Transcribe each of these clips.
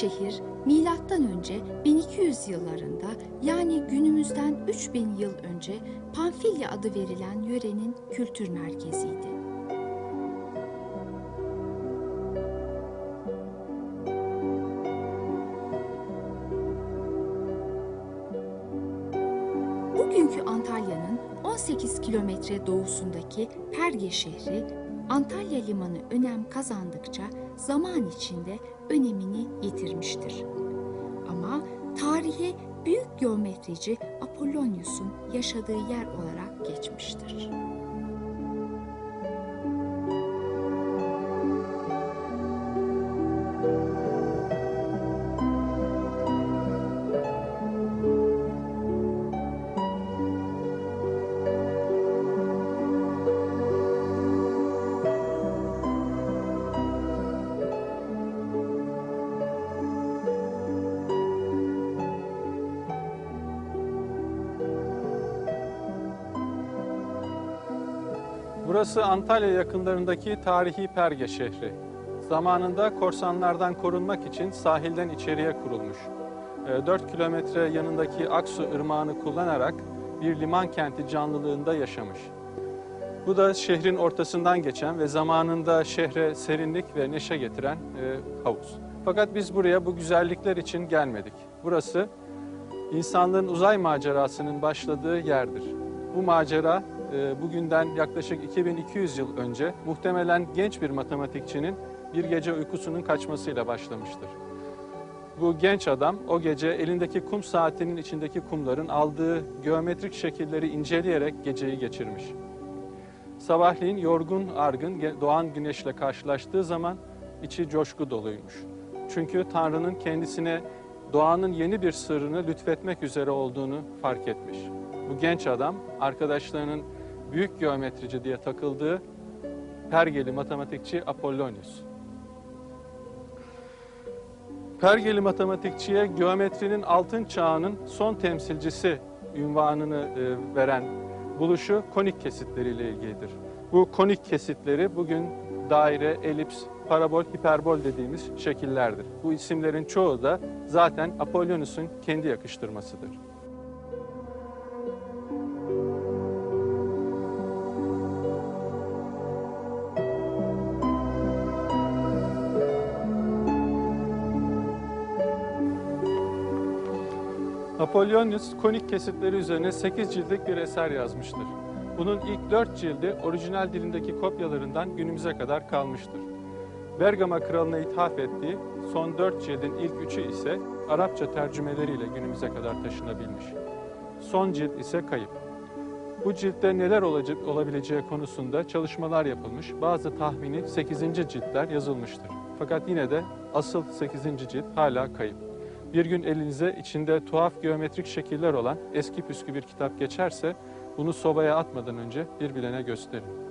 şehir milattan önce 1200 yıllarında yani günümüzden 3000 yıl önce Pamfilya adı verilen yörenin kültür merkeziydi. Bugünkü Antalya'nın 18 kilometre doğusundaki Perge şehri, Antalya limanı önem kazandıkça zaman içinde önemini yitirmiştir. Ama tarihe büyük geometrici Apollonius'un yaşadığı yer olarak geçmiştir. Burası Antalya yakınlarındaki tarihi Perge şehri. Zamanında korsanlardan korunmak için sahilden içeriye kurulmuş. 4 kilometre yanındaki Aksu Irmağı'nı kullanarak bir liman kenti canlılığında yaşamış. Bu da şehrin ortasından geçen ve zamanında şehre serinlik ve neşe getiren e, havuz. Fakat biz buraya bu güzellikler için gelmedik. Burası insanlığın uzay macerasının başladığı yerdir. Bu macera e, bugünden yaklaşık 2200 yıl önce muhtemelen genç bir matematikçinin bir gece uykusunun kaçmasıyla başlamıştır. Bu genç adam o gece elindeki kum saatinin içindeki kumların aldığı geometrik şekilleri inceleyerek geceyi geçirmiş. Sabahleyin yorgun argın doğan güneşle karşılaştığı zaman içi coşku doluymuş. Çünkü Tanrı'nın kendisine doğanın yeni bir sırrını lütfetmek üzere olduğunu fark etmiş. Bu genç adam arkadaşlarının büyük geometrici diye takıldığı Pergeli matematikçi Apollonius. Pergeli matematikçiye geometrinin altın çağının son temsilcisi ünvanını e, veren buluşu konik kesitleriyle ilgilidir. Bu konik kesitleri bugün daire, elips, parabol, hiperbol dediğimiz şekillerdir. Bu isimlerin çoğu da zaten Apollonius'un kendi yakıştırmasıdır. Apollonius konik kesitleri üzerine 8 ciltlik bir eser yazmıştır. Bunun ilk 4 cildi orijinal dilindeki kopyalarından günümüze kadar kalmıştır. Bergama kralına ithaf ettiği son 4 cildin ilk 3'ü ise Arapça tercümeleriyle günümüze kadar taşınabilmiş. Son cilt ise kayıp. Bu ciltte neler olacak, olabileceği konusunda çalışmalar yapılmış. Bazı tahmini 8. ciltler yazılmıştır. Fakat yine de asıl 8. cilt hala kayıp. Bir gün elinize içinde tuhaf geometrik şekiller olan eski püskü bir kitap geçerse bunu sobaya atmadan önce bir bilene gösterin.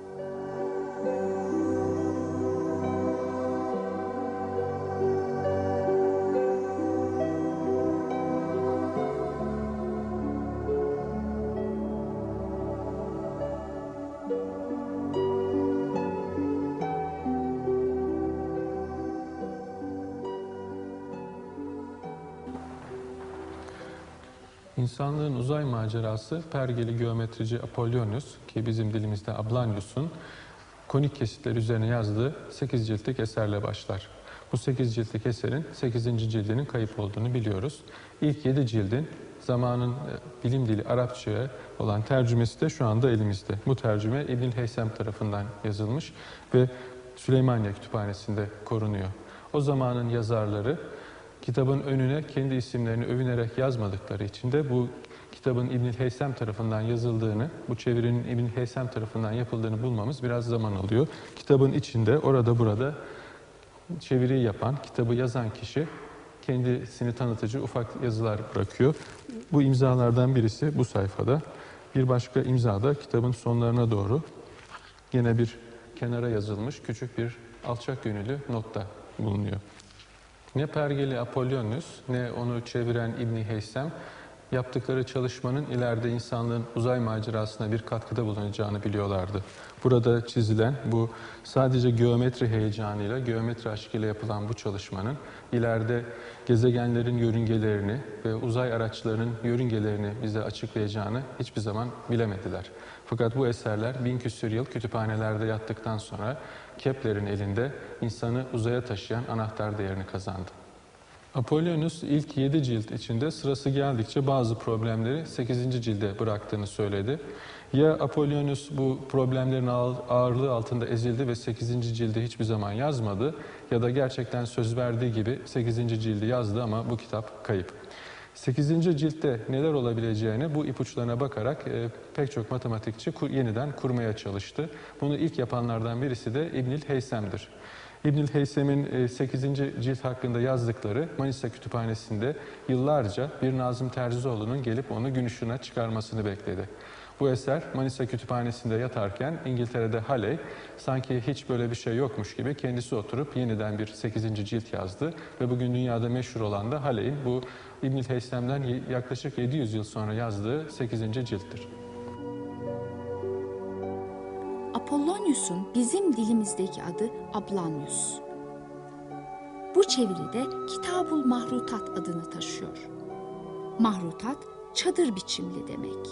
İnsanlığın uzay macerası Pergeli geometrici Apollonius ki bizim dilimizde Ablanius'un konik kesitler üzerine yazdığı 8 ciltlik eserle başlar. Bu 8 ciltlik eserin 8. cildinin kayıp olduğunu biliyoruz. İlk 7 cildin zamanın e, bilim dili Arapçaya olan tercümesi de şu anda elimizde. Bu tercüme İbn Heysem tarafından yazılmış ve Süleymaniye Kütüphanesi'nde korunuyor. O zamanın yazarları kitabın önüne kendi isimlerini övünerek yazmadıkları için de bu kitabın İbn Heysem tarafından yazıldığını, bu çevirinin İbn Heysem tarafından yapıldığını bulmamız biraz zaman alıyor. Kitabın içinde orada burada çeviriyi yapan, kitabı yazan kişi kendisini tanıtıcı ufak yazılar bırakıyor. Bu imzalardan birisi bu sayfada. Bir başka imza da kitabın sonlarına doğru yine bir kenara yazılmış küçük bir alçak gönüllü notta bulunuyor. Ne Pergeli Apollonius ne onu çeviren İbni Heysem yaptıkları çalışmanın ileride insanlığın uzay macerasına bir katkıda bulunacağını biliyorlardı. Burada çizilen bu sadece geometri heyecanıyla, geometri aşkıyla yapılan bu çalışmanın ileride gezegenlerin yörüngelerini ve uzay araçlarının yörüngelerini bize açıklayacağını hiçbir zaman bilemediler. Fakat bu eserler bin küsur yıl kütüphanelerde yattıktan sonra Kepler'in elinde insanı uzaya taşıyan anahtar değerini kazandı. Apollonius ilk 7 cilt içinde sırası geldikçe bazı problemleri 8. cilde bıraktığını söyledi. Ya Apollonius bu problemlerin ağır- ağırlığı altında ezildi ve 8. cilde hiçbir zaman yazmadı ya da gerçekten söz verdiği gibi 8. cildi yazdı ama bu kitap kayıp. 8. ciltte neler olabileceğini bu ipuçlarına bakarak e, pek çok matematikçi kur- yeniden kurmaya çalıştı. Bunu ilk yapanlardan birisi de İbnül Heysem'dir. İbnül Heysem'in 8. cilt hakkında yazdıkları Manisa Kütüphanesi'nde yıllarca bir Nazım Terzioğlu'nun gelip onu gün ışığına çıkarmasını bekledi. Bu eser Manisa Kütüphanesi'nde yatarken İngiltere'de Halley sanki hiç böyle bir şey yokmuş gibi kendisi oturup yeniden bir 8. cilt yazdı ve bugün dünyada meşhur olan da Halley'in bu İbnül Heysem'den y- yaklaşık 700 yıl sonra yazdığı 8. cilttir. Apollonius'un bizim dilimizdeki adı Ablanius. Bu çeviride Kitabul Mahrutat adını taşıyor. Mahrutat çadır biçimli demek.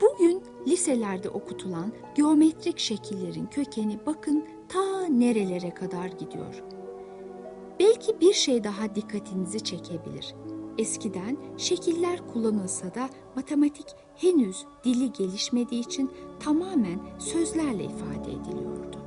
Bugün liselerde okutulan geometrik şekillerin kökeni bakın ta nerelere kadar gidiyor. Belki bir şey daha dikkatinizi çekebilir. Eskiden şekiller kullanılsa da matematik henüz dili gelişmediği için tamamen sözlerle ifade ediliyordu.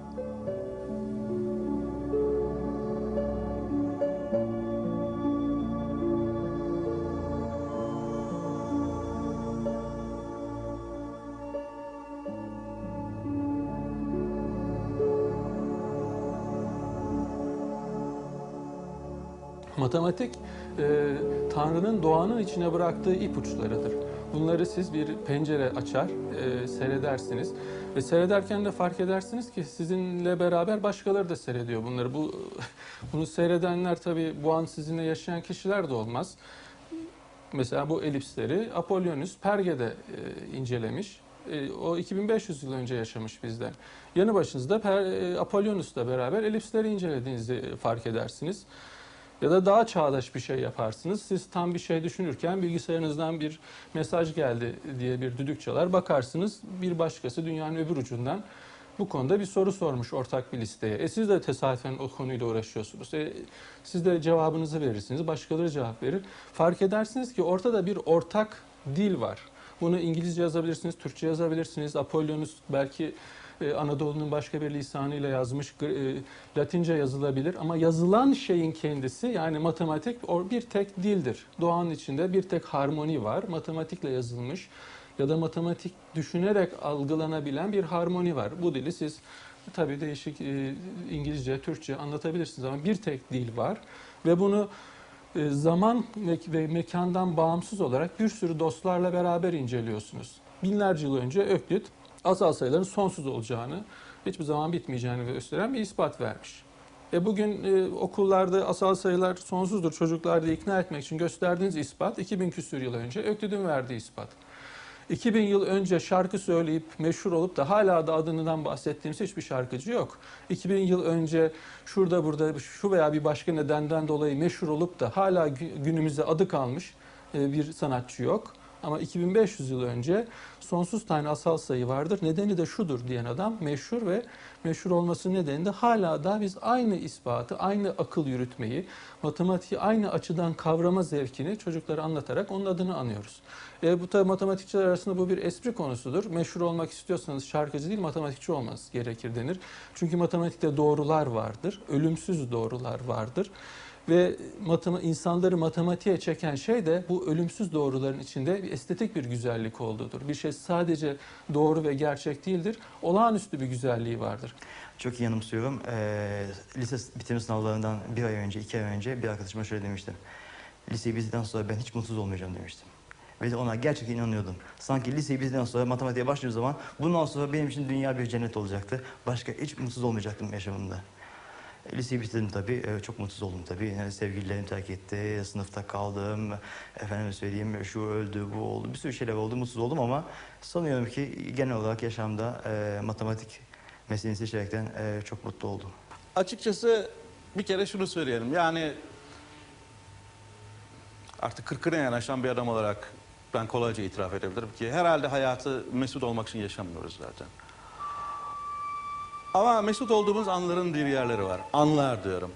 Matematik, e, Tanrı'nın doğanın içine bıraktığı ipuçlarıdır. Bunları siz bir pencere açar, e, seyredersiniz ve seyrederken de fark edersiniz ki sizinle beraber başkaları da seyrediyor bunları. Bu bunu seyredenler tabii bu an sizinle yaşayan kişiler de olmaz. Mesela bu elipsleri Apollonius Perge'de e, incelemiş. E, o 2500 yıl önce yaşamış bizden. Yanı başınızda per, e, Apollonius'la beraber elipsleri incelediğinizi fark edersiniz. Ya da daha çağdaş bir şey yaparsınız. Siz tam bir şey düşünürken bilgisayarınızdan bir mesaj geldi diye bir düdük çalar. Bakarsınız bir başkası dünyanın öbür ucundan bu konuda bir soru sormuş ortak bir listeye. E siz de tesadüfen o konuyla uğraşıyorsunuz. E, siz de cevabınızı verirsiniz. Başkaları cevap verir. Fark edersiniz ki ortada bir ortak dil var. Bunu İngilizce yazabilirsiniz, Türkçe yazabilirsiniz. Apollonius belki e, Anadolu'nun başka bir lisanıyla yazmış, e, Latince yazılabilir ama yazılan şeyin kendisi yani matematik bir tek dildir. Doğanın içinde bir tek harmoni var. Matematikle yazılmış ya da matematik düşünerek algılanabilen bir harmoni var. Bu dili siz tabii değişik e, İngilizce, Türkçe anlatabilirsiniz ama bir tek dil var ve bunu zaman ve mekandan bağımsız olarak bir sürü dostlarla beraber inceliyorsunuz. Binlerce yıl önce Öklit asal sayıların sonsuz olacağını, hiçbir zaman bitmeyeceğini gösteren bir ispat vermiş. E bugün e, okullarda asal sayılar sonsuzdur çocukları da ikna etmek için gösterdiğiniz ispat 2000 küsür yıl önce Öklid'in verdiği ispat. 2000 yıl önce şarkı söyleyip meşhur olup da hala da adından bahsettiğimiz hiçbir şarkıcı yok. 2000 yıl önce şurada burada şu veya bir başka nedenden dolayı meşhur olup da hala gü- günümüzde adı kalmış e, bir sanatçı yok. Ama 2500 yıl önce sonsuz tane asal sayı vardır. Nedeni de şudur diyen adam meşhur ve meşhur olması nedeni de hala da biz aynı ispatı, aynı akıl yürütmeyi, matematiği aynı açıdan kavrama zevkini çocuklara anlatarak onun adını anıyoruz. E, bu tabi matematikçiler arasında bu bir espri konusudur. Meşhur olmak istiyorsanız şarkıcı değil matematikçi olmanız gerekir denir. Çünkü matematikte doğrular vardır, ölümsüz doğrular vardır. Ve matema insanları matematiğe çeken şey de bu ölümsüz doğruların içinde bir estetik bir güzellik olduğudur. Bir şey sadece doğru ve gerçek değildir, olağanüstü bir güzelliği vardır. Çok iyi yanımsıyorum. Ee, lise bitirme sınavlarından bir ay önce, iki ay önce bir arkadaşıma şöyle demiştim. Liseyi bitirdikten sonra ben hiç mutsuz olmayacağım demiştim. Ve de ona gerçekten inanıyordum. Sanki liseyi bitirdikten sonra matematiğe başladığım zaman bundan sonra benim için dünya bir cennet olacaktı. Başka hiç mutsuz olmayacaktım yaşamımda. Liseyi bitirdim tabii. E, çok mutsuz oldum tabii. Yani sevgililerim terk etti, sınıfta kaldım. Efendim söyleyeyim şu öldü, bu oldu. Bir sürü şeyler oldu, mutsuz oldum ama sanıyorum ki genel olarak yaşamda e, matematik mesleğini seçerekten e, çok mutlu oldum. Açıkçası bir kere şunu söyleyelim. Yani artık kırkına yanaşan bir adam olarak ben kolayca itiraf edebilirim ki herhalde hayatı mesut olmak için yaşamıyoruz zaten. Ama mesut olduğumuz anların bir yerleri var. Anlar diyorum.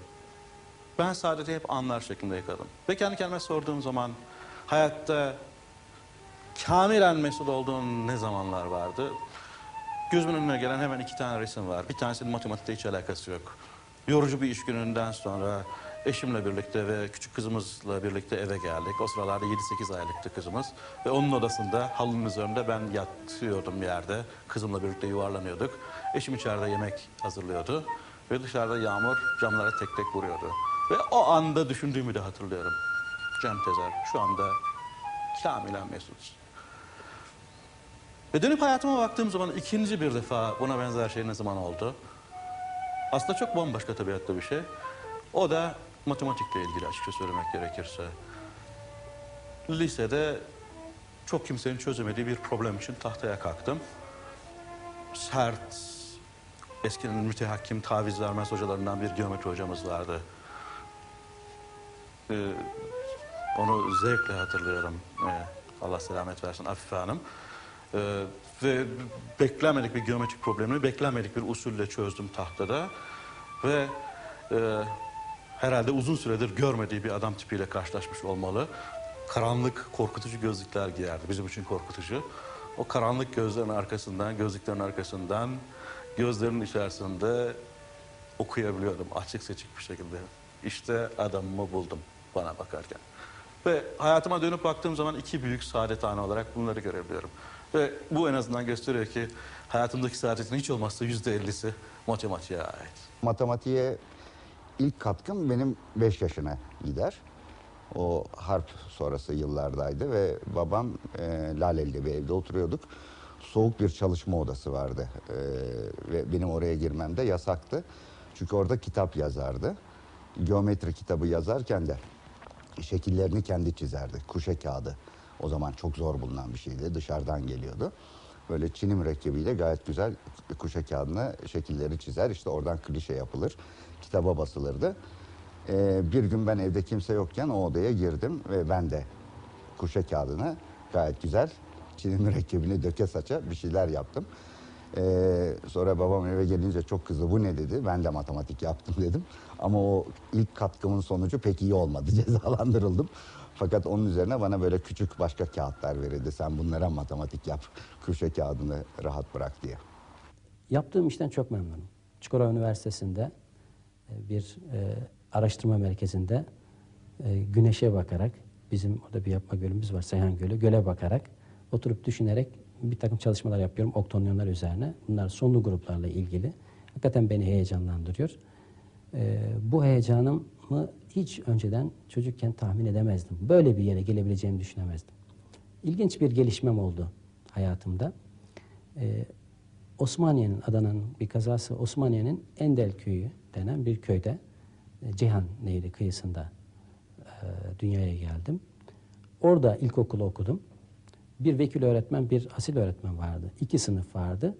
Ben sadece hep anlar şeklinde yakaladım. Ve kendi kendime sorduğum zaman hayatta kamilen mesut olduğum ne zamanlar vardı? Gözümün önüne gelen hemen iki tane resim var. Bir tanesinin matematikte hiç alakası yok. Yorucu bir iş gününden sonra eşimle birlikte ve küçük kızımızla birlikte eve geldik. O sıralarda 7-8 aylıktı kızımız. Ve onun odasında halının üzerinde ben yatıyordum yerde. Kızımla birlikte yuvarlanıyorduk. Eşim içeride yemek hazırlıyordu. Ve dışarıda yağmur camlara tek tek vuruyordu. Ve o anda düşündüğümü de hatırlıyorum. Cem Tezer şu anda kamilen mesut. Ve dönüp hayatıma baktığım zaman ikinci bir defa buna benzer şey ne zaman oldu? Aslında çok bambaşka tabiatta bir şey. O da matematikle ilgili açıkça söylemek gerekirse. Lisede çok kimsenin çözemediği bir problem için tahtaya kalktım. Sert, eskinin mütehakkim taviz vermez hocalarından bir geometri hocamız vardı. Ee, onu zevkle hatırlıyorum. Ee, Allah selamet versin Afife Hanım. Ee, ve beklenmedik bir geometrik problemini beklenmedik bir usulle çözdüm tahtada. Ve e, herhalde uzun süredir görmediği bir adam tipiyle karşılaşmış olmalı. Karanlık, korkutucu gözlükler giyerdi. Bizim için korkutucu. O karanlık gözlerin arkasından, gözlüklerin arkasından, gözlerinin içerisinde okuyabiliyordum açık seçik bir şekilde. İşte adamımı buldum bana bakarken. Ve hayatıma dönüp baktığım zaman iki büyük saadet anı olarak bunları görebiliyorum. Ve bu en azından gösteriyor ki hayatımdaki saadetin hiç olmazsa yüzde ellisi matematiğe ait. Matematiğe ilk katkım benim 5 yaşına gider. O harp sonrası yıllardaydı ve babam e, Laleli'de bir evde oturuyorduk. Soğuk bir çalışma odası vardı E, ve benim oraya girmem de yasaktı. Çünkü orada kitap yazardı. Geometri kitabı yazarken de şekillerini kendi çizerdi. Kuşe kağıdı. O zaman çok zor bulunan bir şeydi. Dışarıdan geliyordu. Böyle çini mürekkebiyle gayet güzel kuşe kağıdına şekilleri çizer. İşte oradan klişe yapılır. Kitaba basılırdı. Ee, bir gün ben evde kimse yokken o odaya girdim ve ben de kuşe kağıdına gayet güzel çini mürekkebini döke saça bir şeyler yaptım. Ee, sonra babam eve gelince çok kızdı. Bu ne dedi? Ben de matematik yaptım dedim. Ama o ilk katkımın sonucu pek iyi olmadı. Cezalandırıldım. Fakat onun üzerine bana böyle küçük başka kağıtlar verildi. Sen bunlara matematik yap. Kuşe kağıdını rahat bırak diye. Yaptığım işten çok memnunum. Çukurova Üniversitesi'nde bir e, araştırma merkezinde e, güneşe bakarak, bizim orada bir yapma gölümüz var, Seyhan Gölü, göle bakarak oturup düşünerek bir takım çalışmalar yapıyorum oktonyonlar üzerine. Bunlar sonlu gruplarla ilgili. Hakikaten beni heyecanlandırıyor. E, bu heyecanımı hiç önceden çocukken tahmin edemezdim. Böyle bir yere gelebileceğimi düşünemezdim. İlginç bir gelişmem oldu hayatımda. E, Osmaniye'nin, Adana'nın bir kazası, Osmaniye'nin Endel Köyü denen bir köyde, e, Ceyhan Nehri kıyısında e, dünyaya geldim. Orada ilkokulu okudum. Bir vekil öğretmen, bir asil öğretmen vardı. İki sınıf vardı.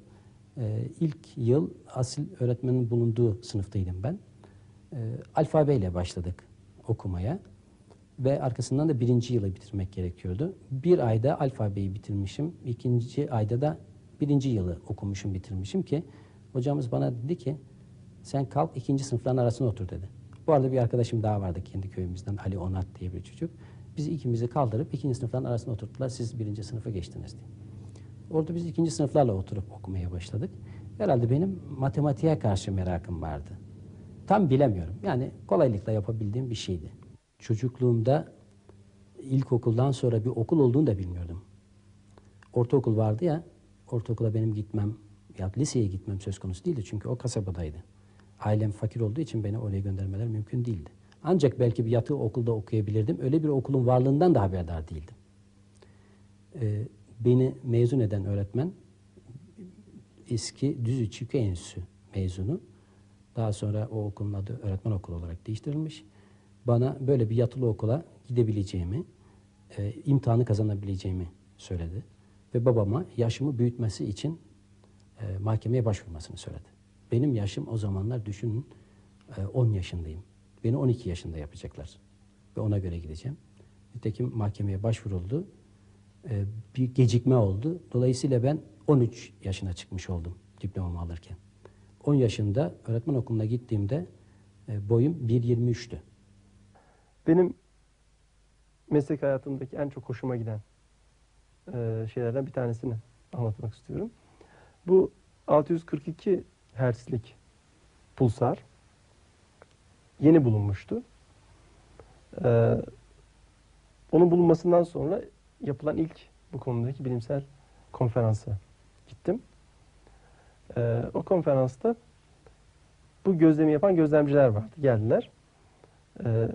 E, ilk yıl asil öğretmenin bulunduğu sınıftaydım ben. E, alfabeyle başladık okumaya ve arkasından da birinci yılı bitirmek gerekiyordu. Bir ayda alfabeyi bitirmişim, ikinci ayda da birinci yılı okumuşum, bitirmişim ki hocamız bana dedi ki sen kalk ikinci sınıfların arasına otur dedi. Bu arada bir arkadaşım daha vardı kendi köyümüzden Ali Onat diye bir çocuk. Bizi ikimizi kaldırıp ikinci sınıfların arasına oturttular. Siz birinci sınıfa geçtiniz diye. Orada biz ikinci sınıflarla oturup okumaya başladık. Herhalde benim matematiğe karşı merakım vardı. Tam bilemiyorum. Yani kolaylıkla yapabildiğim bir şeydi. Çocukluğumda ilkokuldan sonra bir okul olduğunu da bilmiyordum. Ortaokul vardı ya, ortaokula benim gitmem, ya liseye gitmem söz konusu değildi çünkü o kasabadaydı. Ailem fakir olduğu için beni oraya göndermeler mümkün değildi. Ancak belki bir yatılı okulda okuyabilirdim. Öyle bir okulun varlığından da haberdar değildim. Ee, beni mezun eden öğretmen eski Düzü Çükü Enstitüsü mezunu. Daha sonra o okulun adı öğretmen okulu olarak değiştirilmiş. Bana böyle bir yatılı okula gidebileceğimi, e, imtihanı kazanabileceğimi söyledi. Ve babama yaşımı büyütmesi için e, mahkemeye başvurmasını söyledi. Benim yaşım o zamanlar düşünün e, 10 yaşındayım. Beni 12 yaşında yapacaklar. Ve ona göre gideceğim. Nitekim mahkemeye başvuruldu. E, bir gecikme oldu. Dolayısıyla ben 13 yaşına çıkmış oldum diplomamı alırken. 10 yaşında öğretmen okuluna gittiğimde e, boyum 1.23'tü. Benim meslek hayatımdaki en çok hoşuma giden e, şeylerden bir tanesini anlatmak istiyorum. Bu 642 Hz'lik pulsar yeni bulunmuştu. E, onun bulunmasından sonra yapılan ilk bu konudaki bilimsel konferansa gittim. E, o konferansta bu gözlemi yapan gözlemciler vardı. Geldiler. E,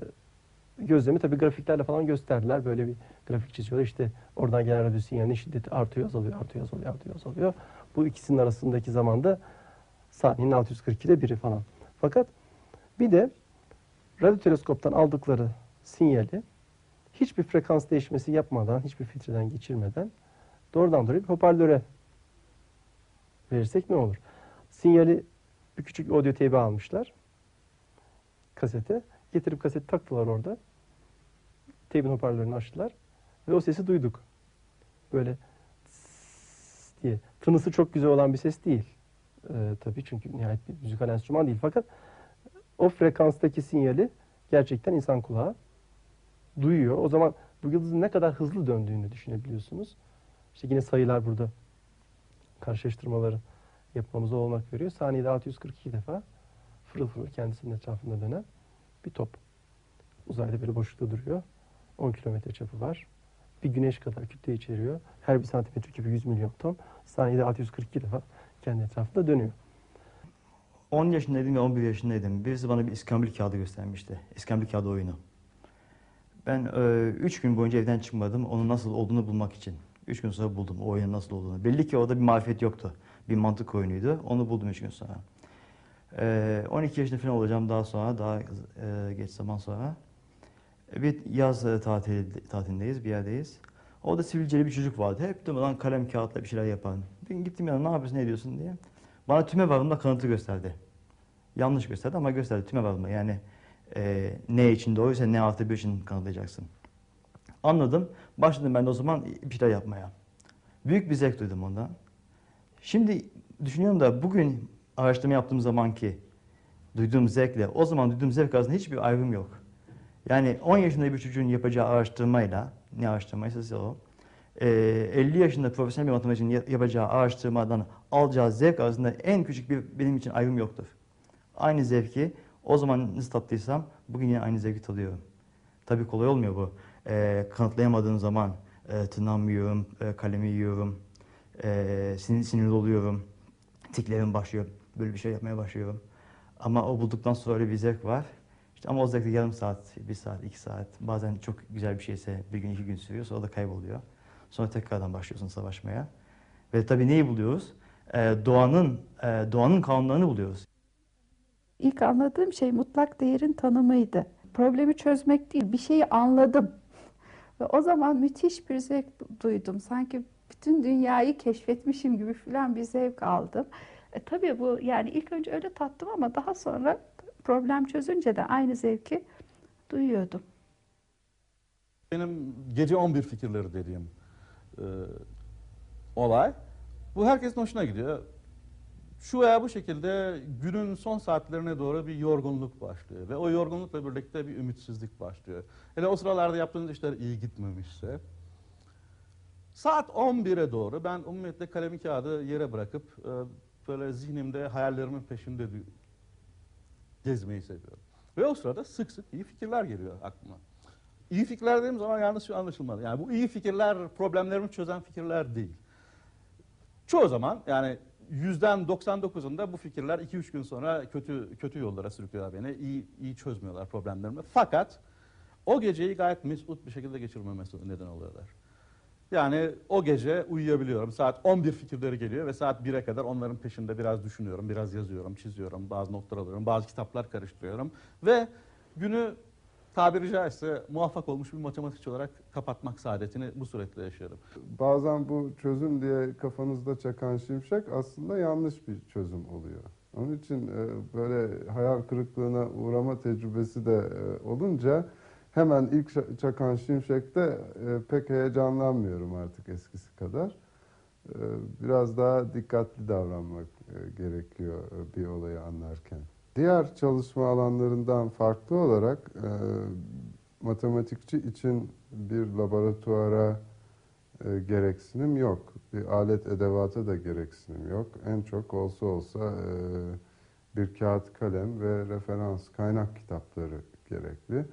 gözlemi tabii grafiklerle falan gösterdiler. Böyle bir grafik çiziyorlar. İşte oradan gelen radyo sinyalinin şiddeti artıyor, azalıyor, artıyor, azalıyor, artıyor, azalıyor. Bu ikisinin arasındaki zamanda saniyenin 642'de biri falan. Fakat bir de radyo teleskoptan aldıkları sinyali hiçbir frekans değişmesi yapmadan, hiçbir filtreden geçirmeden doğrudan doğruya bir hoparlöre verirsek ne olur? Sinyali bir küçük audio teybi almışlar kasete. Getirip kaseti taktılar orada. Teybin hoparlörünü açtılar. Ve o sesi duyduk. Böyle diye. Tınısı çok güzel olan bir ses değil. Ee, tabii çünkü nihayet bir müzikal enstrüman değil. Fakat o frekanstaki sinyali gerçekten insan kulağı duyuyor. O zaman bu yıldızın ne kadar hızlı döndüğünü düşünebiliyorsunuz. İşte yine sayılar burada karşılaştırmaları yapmamıza olmak veriyor. Saniyede 642 defa fırıl fırıl kendisinin etrafında dönen bir top. Uzayda böyle boşlukta duruyor. 10 kilometre çapı var. Bir güneş kadar kütle içeriyor. Her bir santimetre küpü 100 milyon ton. Saniyede 642 defa kendi etrafında dönüyor. 10 yaşındaydım ve 11 yaşındaydım. Birisi bana bir iskambil kağıdı göstermişti. İskambil kağıdı oyunu. Ben 3 gün boyunca evden çıkmadım onun nasıl olduğunu bulmak için. 3 gün sonra buldum o oyunun nasıl olduğunu. Belli ki orada bir marifet yoktu. Bir mantık oyunuydu. Onu buldum 3 gün sonra. Ee, 12 yaşında falan olacağım daha sonra, daha e, geç zaman sonra. Bir yaz e, tatili, tatilindeyiz, bir yerdeyiz. Orada sivilceli bir çocuk vardı. Hep durmadan kalem kağıtla bir şeyler yapan. Ben gittim yanına ne yapıyorsun, ne ediyorsun diye. Bana tüme varımla kanıtı gösterdi. Yanlış gösterdi ama gösterdi tüme varımla. Yani e, ne için doğruysa ne artı bir için kanıtlayacaksın. Anladım. Başladım ben de o zaman bir şeyler yapmaya. Büyük bir zevk duydum ondan. Şimdi düşünüyorum da bugün araştırma yaptığım zamanki duyduğum zevkle o zaman duyduğum zevk arasında hiçbir ayrım yok. Yani 10 yaşında bir çocuğun yapacağı araştırmayla, ne araştırmaysa o, e, 50 yaşında profesyonel bir matematikçinin ya- yapacağı araştırmadan alacağı zevk arasında en küçük bir benim için ayrım yoktur. Aynı zevki o zaman nasıl tattıysam bugün yine aynı zevki tadıyorum. Tabii kolay olmuyor bu. E, kanıtlayamadığım zaman e, tırnağımı e, kalemi yiyorum, e, sinir, sinirli oluyorum, tiklerim başlıyor, böyle bir şey yapmaya başlıyorum. Ama o bulduktan sonra öyle bir zevk var. İşte ama de yarım saat, bir saat, iki saat, bazen çok güzel bir şeyse bir gün, iki gün sürüyor, sonra da kayboluyor. Sonra tekrardan başlıyorsun savaşmaya. Ve tabii neyi buluyoruz? E, doğanın, e, doğanın kanunlarını buluyoruz. İlk anladığım şey mutlak değerin tanımıydı. Problemi çözmek değil, bir şeyi anladım. Ve o zaman müthiş bir zevk duydum. Sanki bütün dünyayı keşfetmişim gibi filan bir zevk aldım. E, tabii bu yani ilk önce öyle tattım ama daha sonra problem çözünce de aynı zevki duyuyordum. Benim gece 11 fikirleri dediğim e, olay. Bu herkesin hoşuna gidiyor. Şu veya bu şekilde günün son saatlerine doğru bir yorgunluk başlıyor. Ve o yorgunlukla birlikte bir ümitsizlik başlıyor. Hele o sıralarda yaptığınız işler iyi gitmemişse. Saat 11'e doğru ben umumiyetle kalemi kağıdı yere bırakıp e, böyle zihnimde hayallerimin peşinde gezmeyi seviyorum. Ve o sırada sık sık iyi fikirler geliyor aklıma. İyi fikirler dediğim zaman yalnız şu anlaşılmalı. Yani bu iyi fikirler problemlerimi çözen fikirler değil. Çoğu zaman yani yüzden 99'unda bu fikirler 2-3 gün sonra kötü kötü yollara sürüklüyorlar beni. İyi, iyi çözmüyorlar problemlerimi. Fakat o geceyi gayet mesut bir şekilde geçirmeme neden oluyorlar. Yani o gece uyuyabiliyorum. Saat 11 fikirleri geliyor ve saat 1'e kadar onların peşinde biraz düşünüyorum, biraz yazıyorum, çiziyorum, bazı notlar alıyorum, bazı kitaplar karıştırıyorum. Ve günü tabiri caizse muvaffak olmuş bir matematikçi olarak kapatmak saadetini bu suretle yaşıyorum. Bazen bu çözüm diye kafanızda çakan şimşek aslında yanlış bir çözüm oluyor. Onun için e, böyle hayal kırıklığına uğrama tecrübesi de e, olunca hemen ilk ça- çakan şimşekte e, pek heyecanlanmıyorum artık eskisi kadar. E, Biraz daha dikkatli davranmak e, gerekiyor bir olayı anlarken. Diğer çalışma alanlarından farklı olarak matematikçi için bir laboratuvara gereksinim yok. Bir alet edevata da gereksinim yok. En çok olsa olsa bir kağıt kalem ve referans kaynak kitapları gerekli.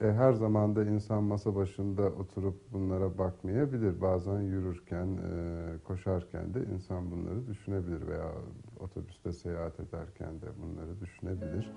E, her zaman da insan masa başında oturup bunlara bakmayabilir. Bazen yürürken, e, koşarken de insan bunları düşünebilir veya otobüste seyahat ederken de bunları düşünebilir.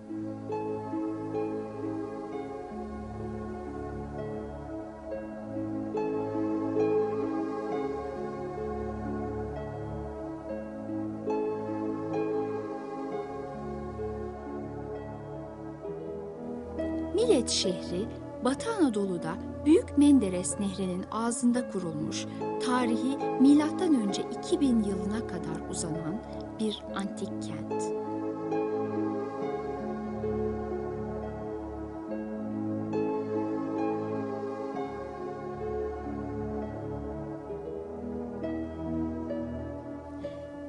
Millet şehri Batı Anadolu'da Büyük Menderes Nehri'nin ağzında kurulmuş, tarihi milattan önce 2000 yılına kadar uzanan bir antik kent.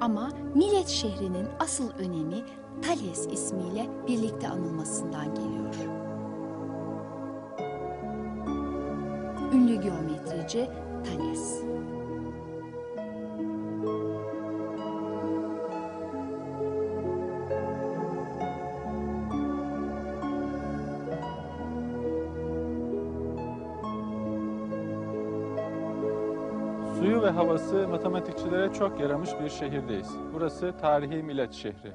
Ama Millet şehrinin asıl önemi Thales ismiyle birlikte anılmasından geliyor. Ünlü geometrici Thales. Suyu ve havası matematikçilere çok yaramış bir şehirdeyiz. Burası tarihi millet şehri.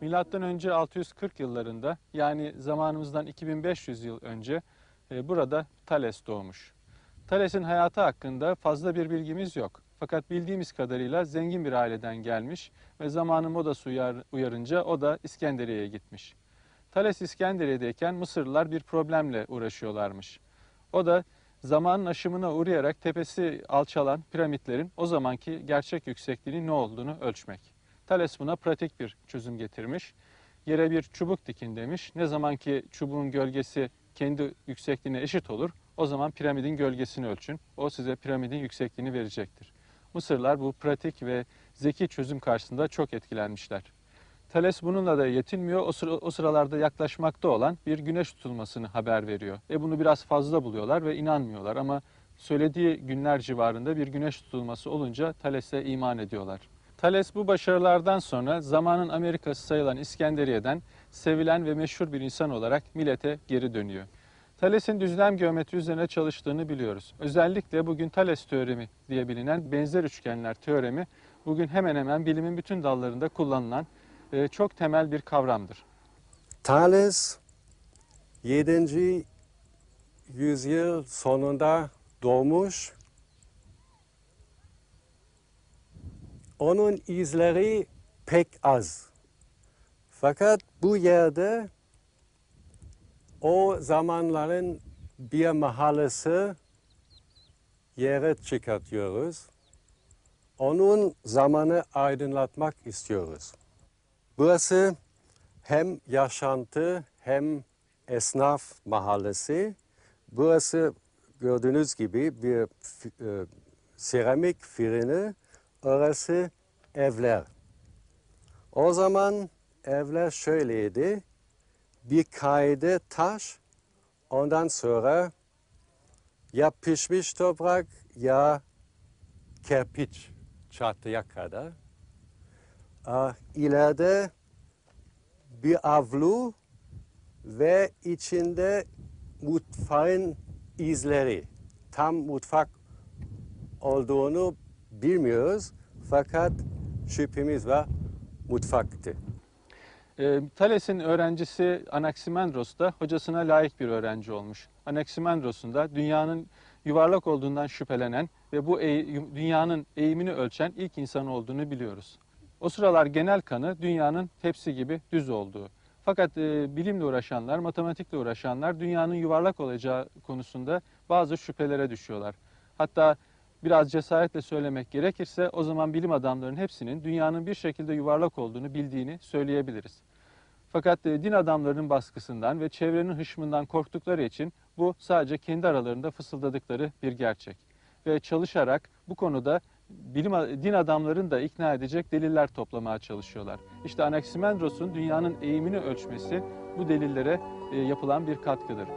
Milattan önce 640 yıllarında yani zamanımızdan 2500 yıl önce e, burada Thales doğmuş. Thales'in hayatı hakkında fazla bir bilgimiz yok. Fakat bildiğimiz kadarıyla zengin bir aileden gelmiş ve zamanın modası uyar, uyarınca o da İskenderiye'ye gitmiş. Thales İskenderiye'deyken Mısırlılar bir problemle uğraşıyorlarmış. O da zamanın aşımına uğrayarak tepesi alçalan piramitlerin o zamanki gerçek yüksekliğinin ne olduğunu ölçmek. Thales buna pratik bir çözüm getirmiş. Yere bir çubuk dikin demiş. Ne zaman ki çubuğun gölgesi kendi yüksekliğine eşit olur, o zaman piramidin gölgesini ölçün. O size piramidin yüksekliğini verecektir. Mısırlar bu pratik ve zeki çözüm karşısında çok etkilenmişler. Thales bununla da yetinmiyor. O, sıra, o sıralarda yaklaşmakta olan bir güneş tutulmasını haber veriyor. E bunu biraz fazla buluyorlar ve inanmıyorlar ama söylediği günler civarında bir güneş tutulması olunca Thales'e iman ediyorlar. Thales bu başarılardan sonra zamanın Amerikası sayılan İskenderiye'den sevilen ve meşhur bir insan olarak millete geri dönüyor. Thales'in düzlem geometri üzerine çalıştığını biliyoruz. Özellikle bugün Thales teoremi diye bilinen benzer üçgenler teoremi bugün hemen hemen bilimin bütün dallarında kullanılan e, çok temel bir kavramdır. Thales 7. yüzyıl sonunda doğmuş. Onun izleri pek az. Fakat bu yerde o zamanların bir mahallesi yere çıkartıyoruz. Onun zamanı aydınlatmak istiyoruz. Burası hem yaşantı hem esnaf mahallesi. Burası gördüğünüz gibi bir e, seramik fırını, orası evler. O zaman evler şöyleydi. Bir kaydı taş, ondan sonra ya pişmiş toprak ya kerpiç çatıya kadar. Aa, ileride bir avlu ve içinde mutfağın izleri. Tam mutfak olduğunu bilmiyoruz fakat şüphemiz var mutfaktı. E, Thales'in öğrencisi Anaximandros da hocasına layık bir öğrenci olmuş. Anaximandros'un da dünyanın yuvarlak olduğundan şüphelenen ve bu eğ- dünyanın eğimini ölçen ilk insan olduğunu biliyoruz. O sıralar genel kanı dünyanın tepsi gibi düz olduğu. Fakat e, bilimle uğraşanlar, matematikle uğraşanlar dünyanın yuvarlak olacağı konusunda bazı şüphelere düşüyorlar. Hatta biraz cesaretle söylemek gerekirse o zaman bilim adamlarının hepsinin dünyanın bir şekilde yuvarlak olduğunu bildiğini söyleyebiliriz. Fakat e, din adamlarının baskısından ve çevrenin hışmından korktukları için bu sadece kendi aralarında fısıldadıkları bir gerçek. Ve çalışarak bu konuda bilim din adamlarını da ikna edecek deliller toplamaya çalışıyorlar. İşte Anaximandros'un dünyanın eğimini ölçmesi bu delillere e, yapılan bir katkıdır.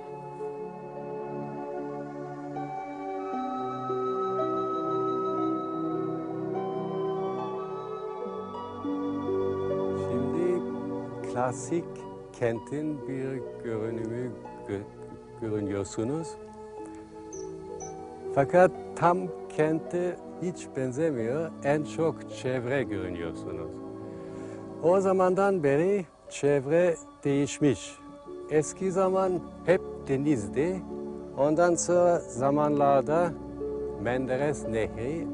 Klasik kentin bir görünümü gö- görünüyorsunuz. Fakat tam kente hiç benzemiyor. En çok çevre görünüyorsunuz. O zamandan beri çevre değişmiş. Eski zaman hep denizdi. Ondan sonra zamanlarda Menderes Nehri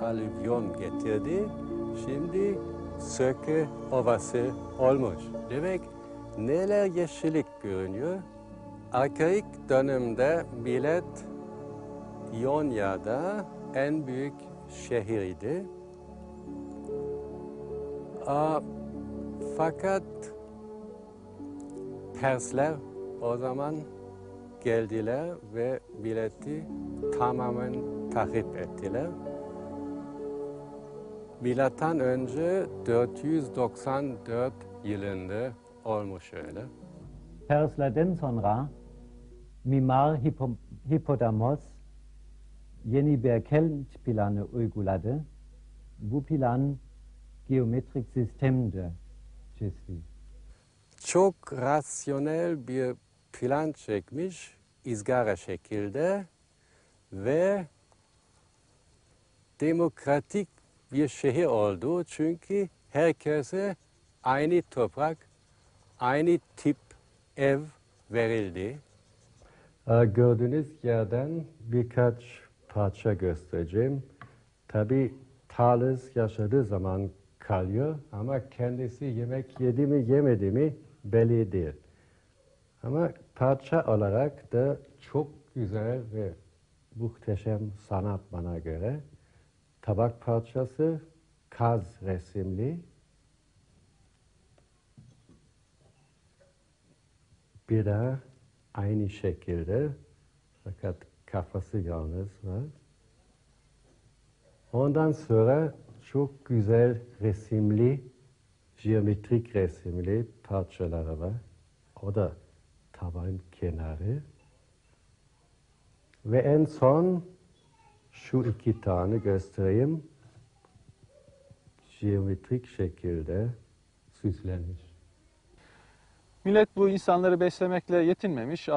alüvyon getirdi. Şimdi Söke Ovası olmuş. Demek neler yeşillik görünüyor. Arkaik dönemde millet İonya'da en büyük şehirdi. Aa, fakat Persler o zaman geldiler ve milleti tamamen tahrip ettiler. Milattan önce 494 yılında olmuş öyle. Perslerden sonra Mimar Hippodamos yeni bir kent planı uyguladı. Bu plan geometrik sistemde çizdi. Çok rasyonel bir plan çekmiş, izgara şekilde ve demokratik bir şehir oldu. Çünkü herkese aynı toprak, aynı tip ev verildi. Ee, Gördüğünüz yerden birkaç parça göstereceğim. Tabi Thales yaşadığı zaman kalıyor ama kendisi yemek yedi mi yemedi mi belli değil. Ama parça olarak da çok güzel ve muhteşem sanat bana göre. Tabak parçası kaz resimli. Bir daha aynı şekilde fakat kafası yalnız var. Ondan sonra çok güzel resimli, geometrik resimli parçaları var. O da taban kenarı. Ve en son şu iki tane göstereyim. Geometrik şekilde süslenmiş. Millet bu insanları beslemekle yetinmemiş.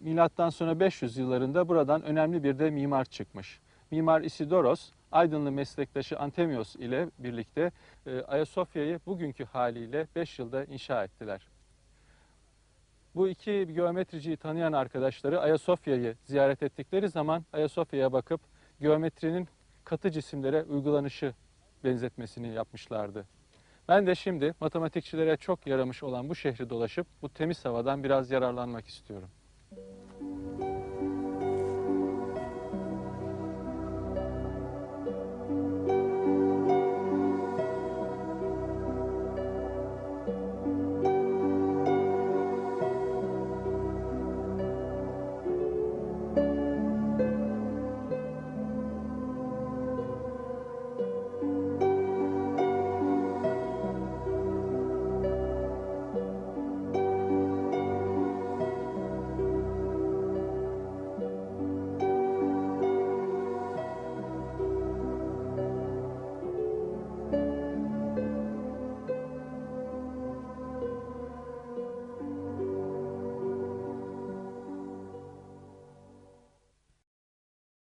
Milattan sonra 500 yıllarında buradan önemli bir de mimar çıkmış. Mimar Isidoros, Aydınlı meslektaşı Antemios ile birlikte e, Ayasofya'yı bugünkü haliyle 5 yılda inşa ettiler. Bu iki geometriciyi tanıyan arkadaşları Ayasofya'yı ziyaret ettikleri zaman Ayasofya'ya bakıp geometrinin katı cisimlere uygulanışı benzetmesini yapmışlardı. Ben de şimdi matematikçilere çok yaramış olan bu şehri dolaşıp bu temiz havadan biraz yararlanmak istiyorum.